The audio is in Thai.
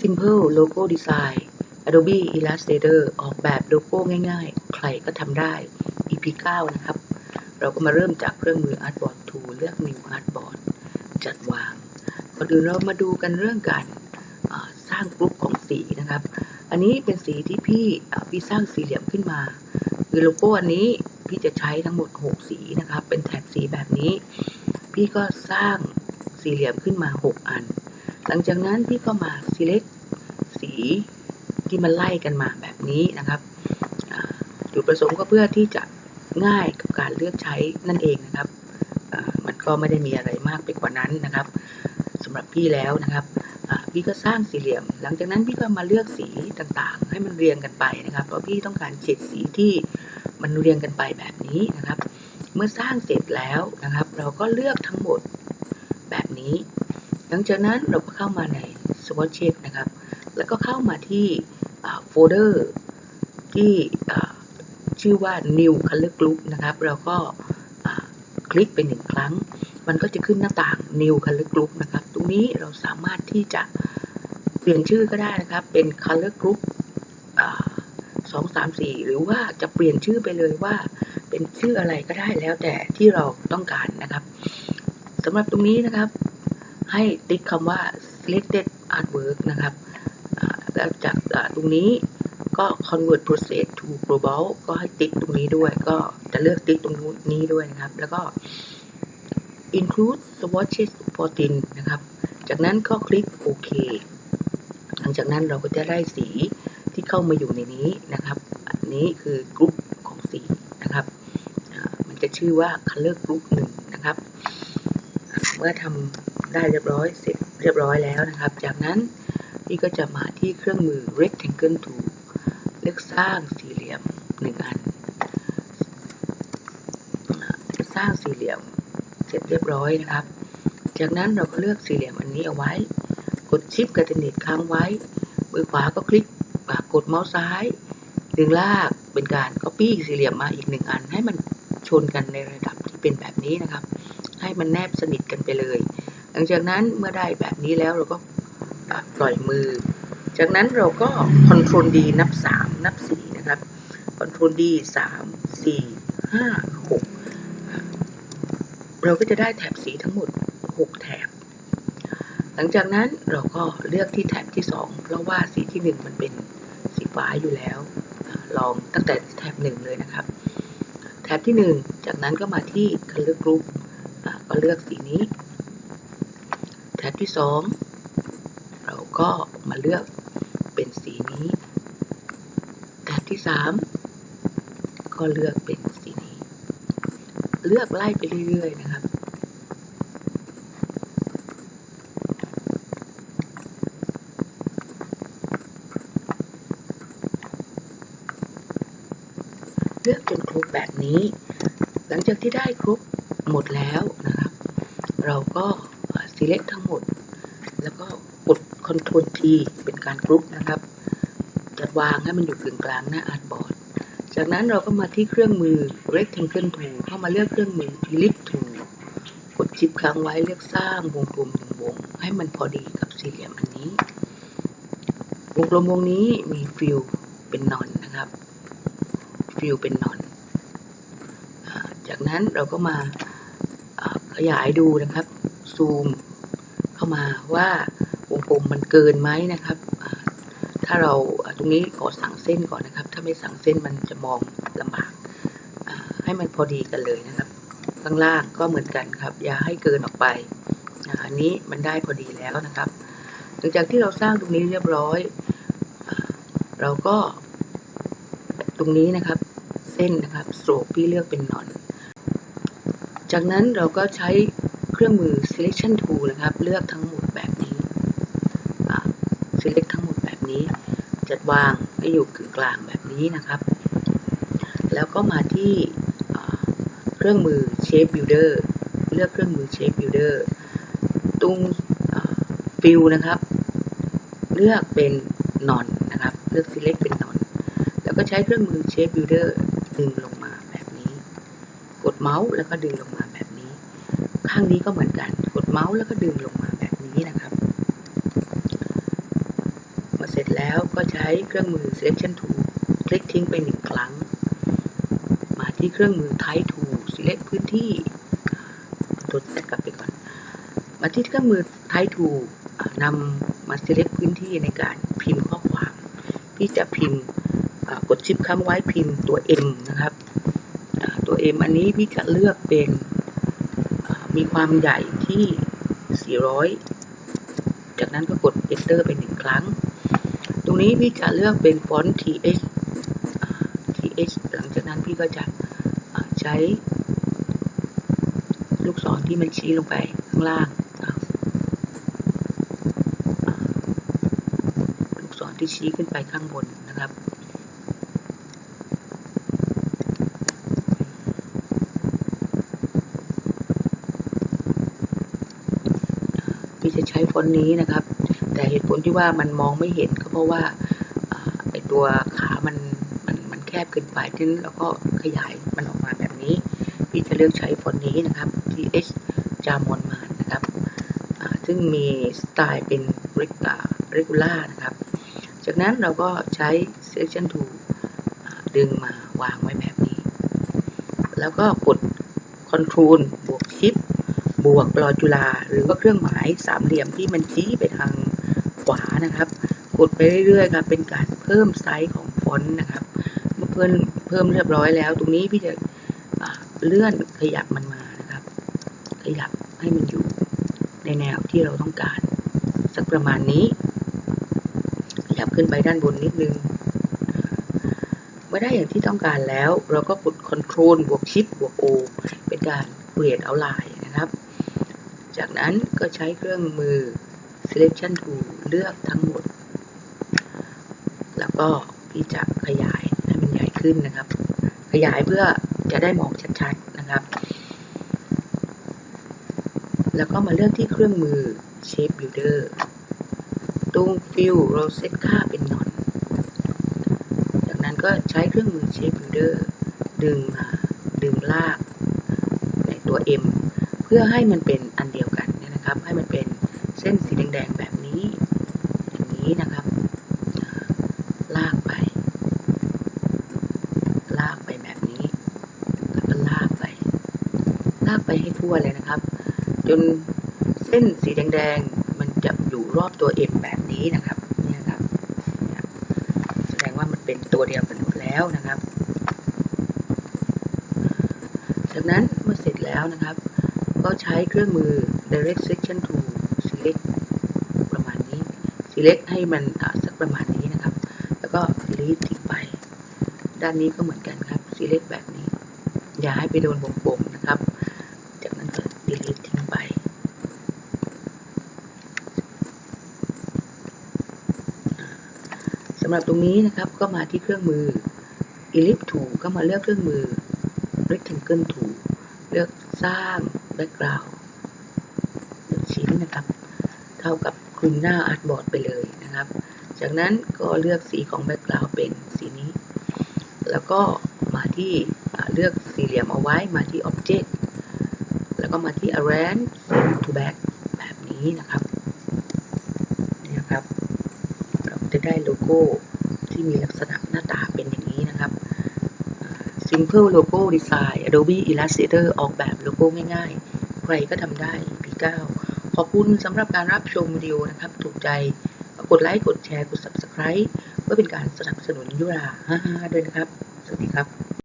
Simple Logo Design Adobe Illustrator ออกแบบโลโก้ง่ายๆ ใครก็ทำได้ EP 9 นะครับ เราก็มาเริ่มจากเครื่องมือ Artboard Tool เลือก New Artboard จัดวางก่อนอื่นเรามาดูกันเรื่องการสร้างกรุ๊ปของสีนะครับ อันนี้เป็นสีที่พี่พี่สร้างสี่เหลี่ยมขึ้นมา คือโลโก้อันนี้พี่จะใช้ทั้งหมด 6 สีนะครับ เป็นแถบสีแบบนี้ พี่ก็สร้างสี่เหลี่ยมขึ้นมา 6 อัน หลังจากนั้นพี่ก็มา select สีที่มันไล่กันมาแบบนี้นะครับอ่าจุดประสงค์ก็เพื่อที่จะง่ายกับการเลือกใช้นั่นเองนะครับมันก็ไม่ได้มีอะไรมากไปกว่านั้นนะครับสำหรับพี่แล้วนะครับพี่ก็สร้างสี่เหลี่ยม หลังจากนั้นพี่ก็มาเลือกสีต่างๆ ให้มันเรียงกันไปนะครับ เพราะพี่ต้องการเฉดสีที่มันเรียงกันไปแบบนี้นะครับ เมื่อสร้างเสร็จแล้วนะครับ เราก็เลือกทั้งหมดแบบนี้ หลังจากนั้นเราก็เข้ามาใน Swatches นะครับ แล้วก็เข้ามาที่โฟลเดอร์ที่ชื่อว่า New Color Group นะครับ เราก็คลิกไปหนึ่งครั้ง มันก็จะขึ้นหน้าต่าง New Color Group นะครับ ตรงนี้เราสามารถที่จะเปลี่ยนชื่อก็ได้นะครับ เป็น Color Group สองสามสี่หรือว่าจะเปลี่ยนชื่อไปเลยว่า เป็นชื่ออะไรก็ได้แล้วแต่ที่เราต้องการนะครับสำหรับตรงนี้นะครับ ให้ติ๊กคำว่า selected artwork นะครับแล้วจากตรงนี้ก็ convert process to global ก็ให้ติ๊กตรงนี้ด้วย ก็จะเลือกติ๊กตรงนี้ด้วยนะครับ แล้วก็ include swatches 14นะครับ จากนั้นก็คลิกโอเคหลังจากนั้นเราก็จะได้สีที่เข้ามาอยู่ในนี้นะครับ อันนี้คือกรุ๊ปของสีนะครับ มันจะชื่อว่า color group 1นะครับ เมื่อทำ ได้เรียบร้อยเสร็จเรียบร้อยแล้วนะครับ จากนั้นพี่ก็จะมาที่เครื่องมือ rectangle tool เลือกสร้างสี่เหลี่ยมหนึ่งอัน สร้างสี่เหลี่ยมเสร็จเรียบร้อยนะครับ จากนั้นเราก็เลือกสี่เหลี่ยมอันนี้เอาไว้ กดชิปกับเทนเน็ตค้างไว้ มือขวาก็คลิกอ่ากดเมาส์ซ้ายดึงลากเป็นการ copy สี่เหลี่ยมมาอีกหนึ่งอัน ให้มันชนกันในระดับที่เป็นแบบนี้นะครับ ให้มันแนบสนิทกันไปเลย ลังจากนั้นเมื่อได้แบบนี้แล้วเราก็ปล่อยมือ จากนั้นเราก็ Ctrl D นับ 3 นับ 4 นะครับ Ctrl D 3 4 5 6อะเราก็จะได้แถบสีทั้งหมด 6 แถบ หลังจากนั้นเราก็เลือกที่แถบที่ 2 เพราะว่าสีที่ 1 มันเป็นสีฟ้าอยู่แล้ว ลองตั้งแต่แถบ 1 เลยนะครับ แถบที่ 1 จากนั้นก็มาที่ Color Group ก็เลือกสีนี้ ที่สองเราก็มาเลือกเป็นสีนี้แถบที่สามก็เลือกเป็นสีนี้ เลือกไล่ไปเรื่อยๆนะครับเลือกจนครบแบบนี้ หลังจากที่ได้ครบหมดแล้วนะครับ เราก็ select ทั้งหมด แล้วก็กด Ctrl T เป็นการกรุ๊ปนะครับ จะวางให้มันอยู่กึ่งกลางหน้าอาร์ตบอร์ด จากนั้นเราก็มาที่เครื่องมือ Rectangle Tool เข้ามาเลือกเครื่องมือ ellip Tool กดชิปค้างไว้เลือกสร้างวงกลมหนึ่งวง ให้มันพอดีกับสี่เหลี่ยมอันนี้ วงกลมวงนี้มีฟิลเป็นนอนนะครับฟิลเป็นนอนจากนั้นเราก็มาขยายดูนะครับ ซูมเข้ามาว่าวงกลมมันเกินไหมนะครับ ถ้าเราตรงนี้ขอสั่งเส้นก่อนนะครับ ถ้าไม่สั่งเส้นมันจะมองลำบากให้มันพอดีกันเลยนะครับ ข้างล่างก็เหมือนกันครับ อย่าให้เกินออกไปอันนี้มันได้พอดีแล้วนะครับ หลังจากที่เราสร้างตรงนี้เรียบร้อย เราก็ ตรงนี้นะครับ เส้นนะครับโสกพี่เลือกเป็นนอน จากนั้นเราก็ใช้ เครื่องมือ selection tool นะครับ เลือกทั้งหมดแบบนี้ select ทั้งหมดแบบนี้ จัดวางให้อยู่กึ่งกลางแบบนี้นะครับ แล้วก็มาที่เครื่องมือ shape builder เลือกเครื่องมือ shape builder ตรง fill นะครับ เลือกเป็นนอนนะครับ เลือก select เป็นนอน แล้วก็ใช้เครื่องมือ shape builder ดึงลงมาแบบนี้ กดเมาส์แล้วก็ดึงลงมา ข้างนี้ก็เหมือนกัน กดเมาส์แล้วก็ดึงลงมาแบบนี้นะครับ มาเสร็จแล้วก็ใช้เครื่องมือ selection tool คลิกทิ้งไปหนึ่งครั้ง มาที่เครื่องมือ type tool select พื้นที่ตัวเซตกลับไปก่อน มาที่เครื่องมือ type tool นำมา select พื้นที่ในการพิมพ์ข้อความ พี่จะพิมพ์กดชิปค้ำไว้พิมพ์ตัว M นะครับตัว M อันนี้พี่จะเลือกเป็น มีความใหญ่ที่ 400 จากนั้นก็กด enter ไปหนึ่งครั้ง ตรงนี้พี่จะเลือกเป็นฟอนต์ th th หลังจากนั้นพี่ก็จะใช้ลูกศรที่มันชี้ลงไปข้างล่างลูกศรที่ชี้ขึ้นไปข้างบนนะครับ พี่จะใช้ฟอนต์นี้นะครับ แต่เหตุผลที่ว่ามันมองไม่เห็นก็เพราะว่าไอตัวขามันมันมันแคบเกินไปฉะนั้นเราก็ขยายมันออกมาแบบนี้ พี่จะเลือกใช้ฟอนต์นี้นะครับ th จามอนมานะครับซึ่งมีสไตล์เป็น regular นะครับ จากนั้นเราก็ใช้ selection tool ดึงมาวางไว้แบบนี้ แล้วก็กด control บวก shift บวกรอจุฬาหรือว่าเครื่องหมายสามเหลี่ยมที่มันชี้ไปทางขวานะครับ กดไปเรื่อยๆครับเป็นการเพิ่มไซส์ของฟอนต์นะครับ เมื่อเพิ่มเพิ่มเรียบร้อยแล้ว ตรงนี้พี่จะเลื่อนขยับมันมานะครับ ขยับให้มันอยู่ในแนวที่เราต้องการ สักประมาณนี้ ขยับขึ้นไปด้านบนนิดนึงเมื่อได้อย่างที่ต้องการแล้ว เราก็กด Ctrl บวก Shift บวก O เป็นการ create outline นะครับ จากนั้นก็ใช้เครื่องมือ selection tool เลือกทั้งหมด แล้วก็พี่จะขยายให้มันใหญ่ขึ้นนะครับ ขยายเพื่อจะได้มองชัดๆนะครับ แล้วก็มาเลือกที่เครื่องมือ shape builder ตรง fill เราเซตค่าเป็น none จากนั้นก็ใช้เครื่องมือ shape builder ดึงมาดึงลากในตัว M เพื่อให้มันเป็นเนี่ยนะครับ ให้มันเป็น เส้นสีแดงๆแบบนี้อย่างนี้นะครับ ลากไป ลากไปแบบนี้ แล้วก็ลากไป ลากไปให้ทั่วเลยนะครับ จนเส้นสีแดงๆมันจะอยู่รอบตัว M แบบนี้นะครับเนี่ยครับ แสดงว่ามันเป็นตัวเดียวกันหมดแล้วนะครับ จากนั้นเมื่อเสร็จแล้วนะครับ ก็ใช้เครื่องมือ direct section tool select ประมาณนี้ select ให้มันสักประมาณนี้นะครับ แล้วก็ delete ทิ้งไป ด้านนี้ก็เหมือนกันครับ select แบบนี้ อย่าให้ไปโดนวงกลมนะครับ จากนั้นก็ delete ทิ้งไปสำหรับตรงนี้นะครับก็มาที่เครื่องมือ ellipse tool ก็มาเลือกเครื่องมือ rectangle tool เลือกสร้าง background หนึ่งชิ้นนะครับ เท่ากับคลุมหน้าอาร์ตบอร์ดไปเลยนะครับ จากนั้นก็เลือกสีของ background เป็นสีนี้ แล้วก็มาที่เลือกสี่เหลี่ยมเอาไว้มาที่ object แล้วก็มาที่ arrange to back แบบนี้นะครับนี่นะครับ เราจะได้โลโก้ที่มีลักษณะหน้าตาเป็นอย่างนี้นะครับ Simple Logo Design Adobe Illustrator ออกแบบโลโก้ง่ายๆ ใครก็ทำได้ P9 ขอบคุณสำหรับการรับชมวิดีโอนะครับ ถูกใจกดไลค์ กดแชร์ กด Subscribe เพื่อเป็นการสนับสนุนยุราฮ่าๆด้วยนะครับ สวัสดีครับ